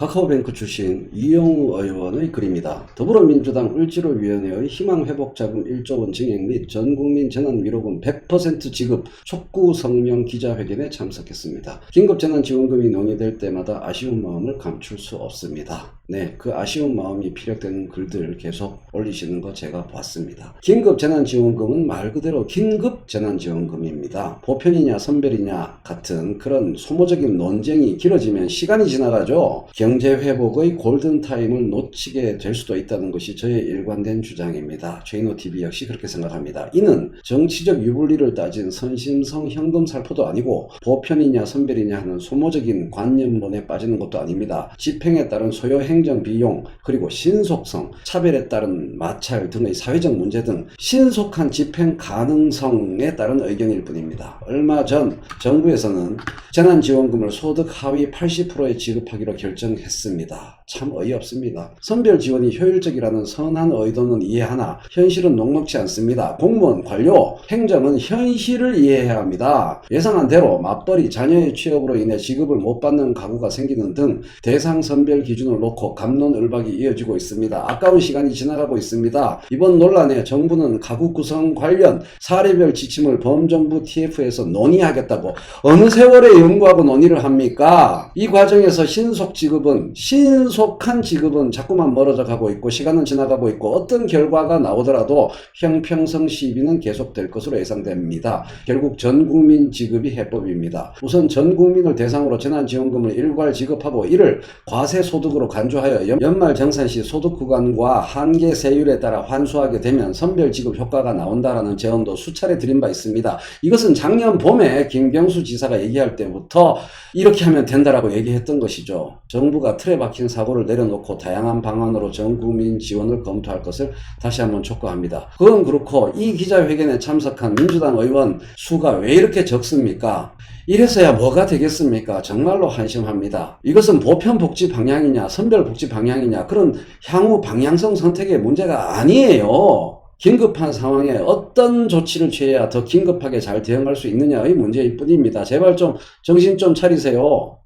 카카오뱅크 출신 이영우 의원의 글입니다. 더불어민주당 을지로위원회의 희망회복자금 1조 원 증액 및 전국민 재난위로금 100% 지급 촉구 성명 기자회견에 참석했습니다. 긴급재난지원금이 논의될 때마다 아쉬운 마음을 감출 수 없습니다. 네, 그 아쉬운 마음이 피력되는 글들 계속 올리시는 거 제가 봤습니다. 긴급재난지원금은 말 그대로 긴급재난지원금입니다. 보편이냐 선별이냐 같은 그런 소모적인 논쟁이 길어지면 시간이 지나가죠. 경제 회복의 골든타임을 놓치게 될 수도 있다는 것이 저의 일관된 주장입니다. 최인호 TV 역시 그렇게 생각합니다. 이는 정치적 유불리를 따진 선심성 현금 살포도 아니고 보편이냐 선별이냐 하는 소모적인 관념론에 빠지는 것도 아닙니다. 집행에 따른 소요 행정 비용 그리고 신속성, 차별에 따른 마찰 등의 사회적 문제 등 신속한 집행 가능성에 따른 의견일 뿐입니다. 얼마 전 정부에서는 재난지원금을 소득 하위 80%에 지급하기로 결정 했습니다. 참 어이없습니다. 선별 지원이 효율적이라는 선한 의도는 이해하나 현실은 녹록지 않습니다. 공무원, 관료, 행정은 현실을 이해해야 합니다. 예상한 대로 맞벌이, 자녀의 취업으로 인해 지급을 못 받는 가구가 생기는 등 대상 선별 기준을 놓고 감론을박이 이어지고 있습니다. 아까운 시간이 지나가고 있습니다. 이번 논란에 정부는 가구 구성 관련 사례별 지침을 범정부 TF에서 논의하겠다고 어느 세월에 연구하고 논의를 합니까? 이 과정에서 신속 지급은 신속한 지급은 자꾸만 멀어져 가고 있고 시간은 지나가고 있고 어떤 결과가 나오더라도 형평성 시비는 계속될 것으로 예상됩니다. 결국 전 국민 지급이 해법입니다. 우선 전 국민을 대상으로 재난지원금을 일괄 지급하고 이를 과세 소득으로 간주하여 연- 연말 정산 시 소득 구간과 한계 세율에 따라 환수하게 되면 선별 지급 효과가 나온다라는 제언도 수차례 드린 바 있습니다. 이것은 작년 봄에 김경수 지사가 얘기할 때부터 이렇게 하면 된다라고 얘기했던 것이죠. 정부가 틀에 박힌 사고를 내려놓고 다양한 방안으로 전 국민 지원을 검토할 것을 다시 한번 촉구합니다. 그건 그렇고 이 기자회견에 참석한 민주당 의원 수가 왜 이렇게 적습니까? 이래서야 뭐가 되겠습니까? 정말로 한심합니다. 이것은 보편 복지 방향이냐, 선별 복지 방향이냐, 그런 향후 방향성 선택의 문제가 아니에요. 긴급한 상황에 어떤 조치를 취해야 더 긴급하게 잘 대응할 수 있느냐의 문제일 뿐입니다. 제발 좀 정신 좀 차리세요.